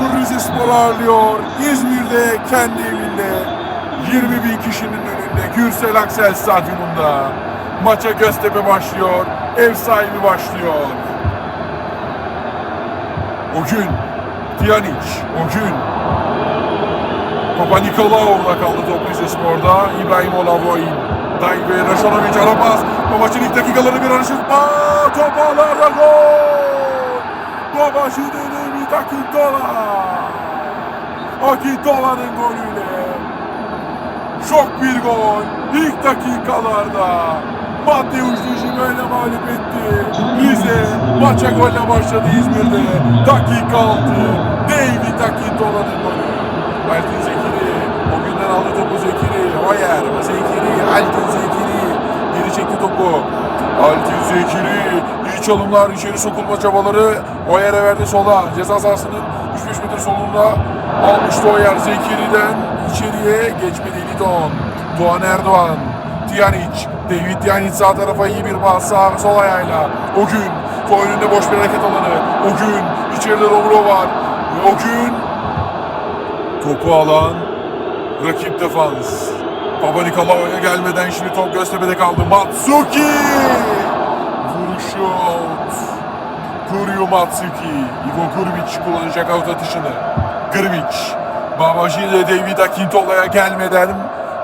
topu Rizespor ağırlıyor. İzmir'de kendi evinde 20 bin kişinin önünde Gürsel Aksel Stadyumunda maça Göztepe başlıyor. Ev sahibi başlıyor. O gün Pjanic, o gün Papa Nikolaou'la kaldı top Rizespor'da. İbrahim Olavoyin. Tayyip ve Raşanovic aramaz. Bu maçın ilk dakikaları bir arışıkma. Top ağlarda gol. Babaşı Akintola. Akintola'nın golüyle. Şok bir gol. İlk dakikalarda. Mateusz Dijimö'yle mağlup etti. Rize maça golle başladı İzmir'de. Dakika 6. David Akintola'nın golü. Altin Zekiri. O günden aldı topu Zekiri. Hoyer. Zekiri. Altin Zekiri. Geri çekti topu. Altin Zekiri. İyi çalımlar. içeri sokulma çabaları. Hoyer'e verdi sola. Ceza sahasının 3-5 metre solunda almıştı Hoyer. Zekiri'den içeriye geçmedi Lidon. Doğan Erdoğan. Tiyanic. David Tiyanic sağ tarafa iyi bir pas. Sağ sol ayağıyla. O gün. Önünde boş bir hareket alanı. O gün. içeride Romero var. O gün Topu alan rakip defans. Baba Nikolao'ya gelmeden şimdi top Göztepe'de kaldı. Matsuki! Out. Kuryu Matsuki. Ivo Kurbic kullanacak out atışını. Grbic. Babaji ile David Akintola'ya gelmeden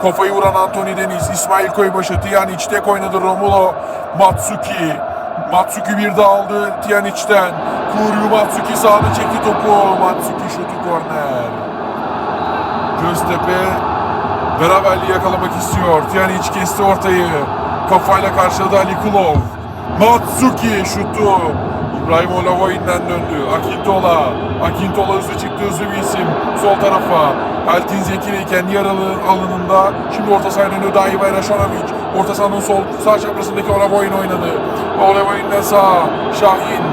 kafayı vuran Anthony Deniz, İsmail Koybaşı, Tiyanic tek oynadı Romulo Matsuki. Matsuki bir daha aldı Tiyanic'ten. Kuryu Matsuki sağda çekti topu. Matsuki şutu korner. Göztepe beraberliği yakalamak istiyor. Tiyanic kesti ortayı. Kafayla karşıladı Ali Kulov. Matsuki şutu. İbrahim Olavoyin'den döndü. Akintola. Akintola hızlı çıktı hızlı bir isim. Sol tarafa. Altin Zekiri kendi yaralı alanında. Şimdi orta dönüyor. Dahi Bayraşanovic. Orta sahanın sol sağ çaprazındaki Olavoyin oynadı. Olavoyin'den sağ. Şahin.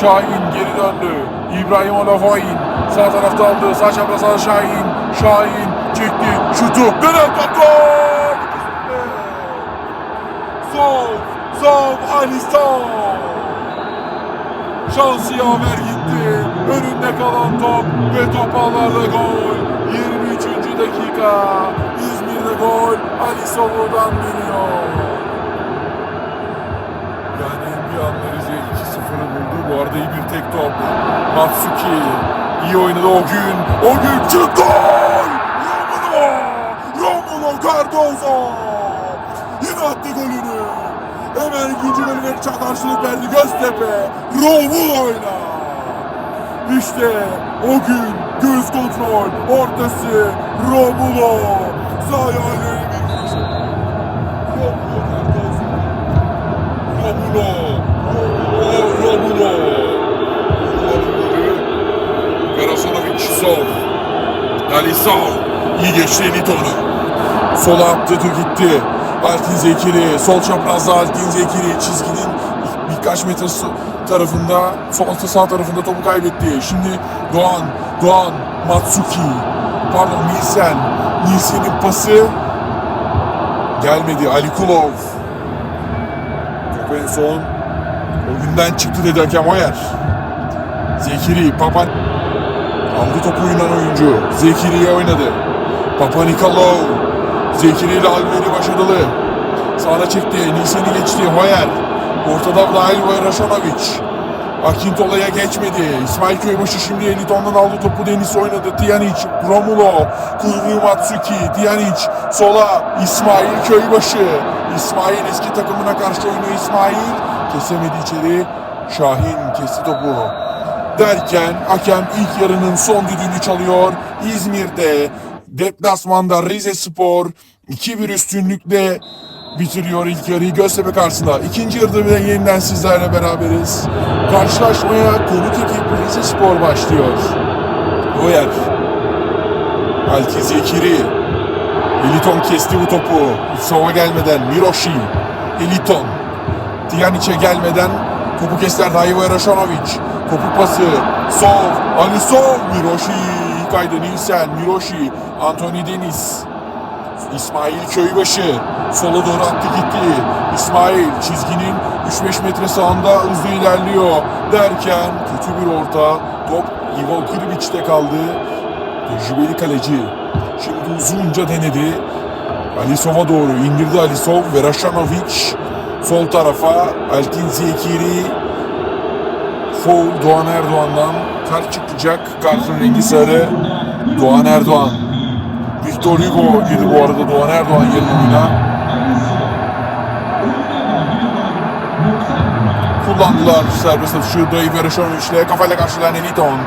Şahin geri döndü. İbrahim Olavoyin sağ tarafta aldı. Sağ çaprazdan Şahin. Şahin çekti. Şutu. Dönen top! Sol. Ali Sol. Şansı yaver gitti. Önünde kalan top ve top ağlarda gol. 23. dakika. İzmir'de gol. Ali Solu'dan geliyor. Yani bir anda Rize 2-0'ı buldu. Bu arada iyi bir tek top. Matsuki iyi oynadı o gün. O gün çık gol! Romulo! Romulo Cardozo! Yine attı golünü. Hemen ikinci golüne karşılık verdi Göztepe. Romulo'yla. İşte o gün göz kontrol ortası Romulo. Ayağıyla bir vuruş. Romulo. Romulo. Romulo. Karasanovic sol. Ali Sol. İyi geçti Eliton'u. Sola attı gitti. Altin Zekiri. Sol çaprazda Altin Zekiri. Çizginin birkaç metre tarafında, sol sağ tarafında topu kaybetti. Şimdi Doğan, Doğan, Matsuki. Pardon Nilsen. Nilsen'in pası gelmedi. Ali Kulov. En son oyundan çıktı dedi hakem Oyer. Zekiri, Papa aldı topu oynayan oyuncu. Zekiri'ye oynadı. Papa Nikolov. Zekiri ile Alveri başarılı. Sağına çekti. Nisan'ı geçti. Hoyer. Ortada Vlahil ve Raşanovic. Akintola'ya geçmedi. İsmail Köybaşı şimdi Eliton'dan aldı topu. Deniz oynadı. Tiyanic, Romulo, Kuyruğu Matsuki, Tiyanic, sola İsmail Köybaşı. İsmail eski takımına karşı oynuyor İsmail. Kesemedi içeri. Şahin kesti topu. Derken hakem ilk yarının son düdüğünü çalıyor. İzmir'de deplasmanda Rize Spor 2-1 üstünlükle bitiriyor ilk yarıyı Göztepe karşısında. İkinci yarıda bile yeniden sizlerle beraberiz. Karşılaşmaya konuk ekip Rize Spor başlıyor. Oyer. Alti Zekiri. Eliton kesti bu topu. Sova gelmeden Miroshi. Eliton. Tijanic'e gelmeden topu kestiler Daivo Raşanovic. Topu pası. Sol. Ali Sol. Miroshi. Kaydı Nilsen. Miroshi. Anthony Deniz. İsmail Köybaşı sola doğru attı gitti. İsmail çizginin 3-5 metre sağında hızlı ilerliyor derken kötü bir orta top Ivo Krivic'te kaldı. Tecrübeli kaleci. Şimdi uzunca denedi. Alisov'a doğru indirdi Alisov. Verashanovic sol tarafa. Elkin Zekiri. Foul Doğan Erdoğan'dan. Kart çıkacak. Kartın rengi sarı. Doğan Erdoğan. Victor Hugo girdi bu arada Doğan Erdoğan oyuna. Kullandılar serbest atışı Dayı Verashanovic kafayla karşılayan Eliton.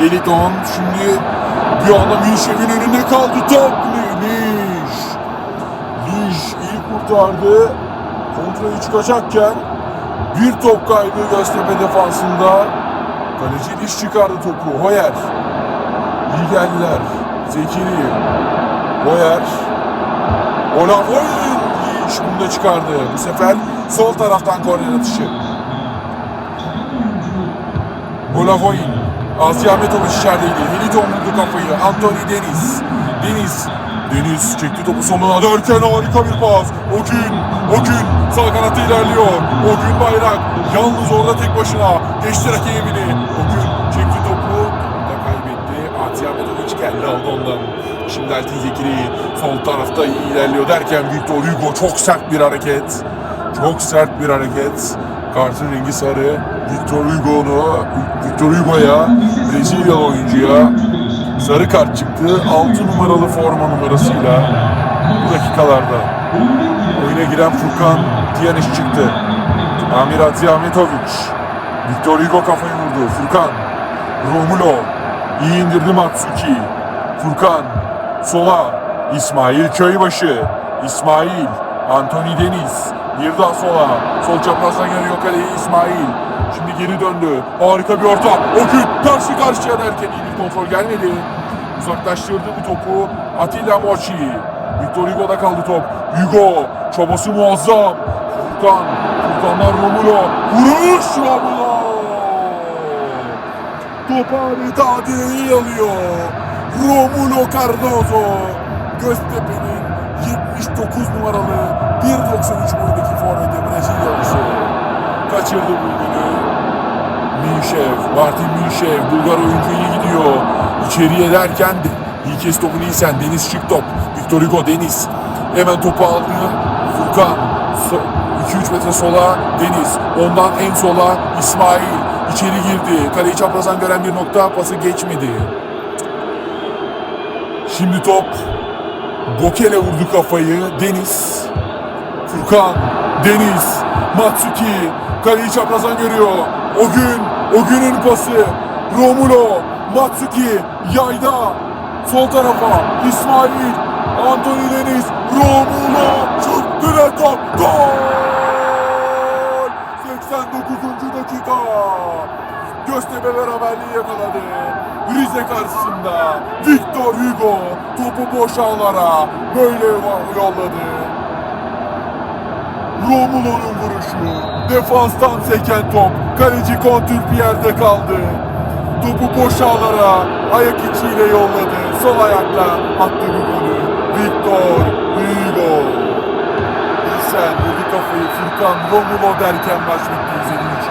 Eliton şimdi bir anda Mişev'in önünde kaldı top. Liş. Liş iyi kurtardı. Kontrayı çıkacakken bir top kaybı Göztepe defansında. Kaleci Liş çıkardı topu. Hoyer. İyi geldiler. Zekiri. Hoyer. Olaf Hoyer. Liş bunu da çıkardı. Bu sefer sol taraftan korner atışı. Olavoyin. Aziz Ahmetoviç içerideydi. Heliton vurdu kafayı. Anthony Deniz. Deniz. Deniz çekti topu soluna derken harika bir pas. O o gün sağ kanatta ilerliyor. O gün bayrak. Yalnız orada tek başına. Geçti rakibini. O gün çekti topu. Da kaybetti. Aziz Ahmetoviç geldi aldı ondan. Şimdi Eltin Zekiri sol tarafta ilerliyor derken Victor Hugo çok sert bir hareket. Çok sert bir hareket. Kartın rengi sarı. Victor Hugo'nu, Victor Hugo'ya, Brezilyalı oyuncuya sarı kart çıktı. 6 numaralı forma numarasıyla bu dakikalarda oyuna giren Furkan Diyaneş çıktı. Amir Ati Ahmetoviç. Victor Hugo kafayı vurdu. Furkan. Romulo. İyi indirdi Matsuki. Furkan. Sola. İsmail Köybaşı. İsmail. Anthony Deniz. Bir daha sola. Sol çaprazdan geliyor kaleyi İsmail. Şimdi geri döndü. Harika bir orta. O gün karşı karşıya derken iyi bir kontrol gelmedi. Uzaklaştırdı bu topu. Atilla Mochi. Victor Hugo'da kaldı top. Hugo. Çabası muazzam. Furkan. Furkan'dan Romulo. Vuruş Romulo. Topu adeta alıyor. Romulo Cardozo. Göztepe'nin 79 numaralı 1.93 boyundaki forveti Brezilyalısı. Kaçırdı bu golü. Minşev, Martin Minşev, Bulgar oyuncu iyi gidiyor. İçeriye derken iyi kez topu Nielsen, Deniz çık top. Victor Hugo Deniz. Hemen topu aldı. Furkan. 2-3 metre sola Deniz. Ondan en sola İsmail. İçeri girdi. Kaleyi çaprazdan gören bir nokta pası geçmedi. Şimdi top Bokele vurdu kafayı. Deniz. Furkan. Deniz. Matsuki. Kaleyi çaprazdan görüyor. O gün. O günün pası. Romulo. Matsuki. Yayda. Sol tarafa. İsmail. Anthony Deniz. Romulo. Ve top. Gol. 89. dakika. Göztepe beraberliği yakaladı. Rize karşısında Victor Hugo topu boş ağlara böyle yolladı. Romulo'nun vuruşu. Defanstan seken top. Kaleci Kontürpier'de kaldı. Topu boş ağlara ayak içiyle yolladı. Sol ayakla attı bu golü. Victor Hugo. Sen vurdu kafayı Furkan Romulo derken maç bitti. İzlediğiniz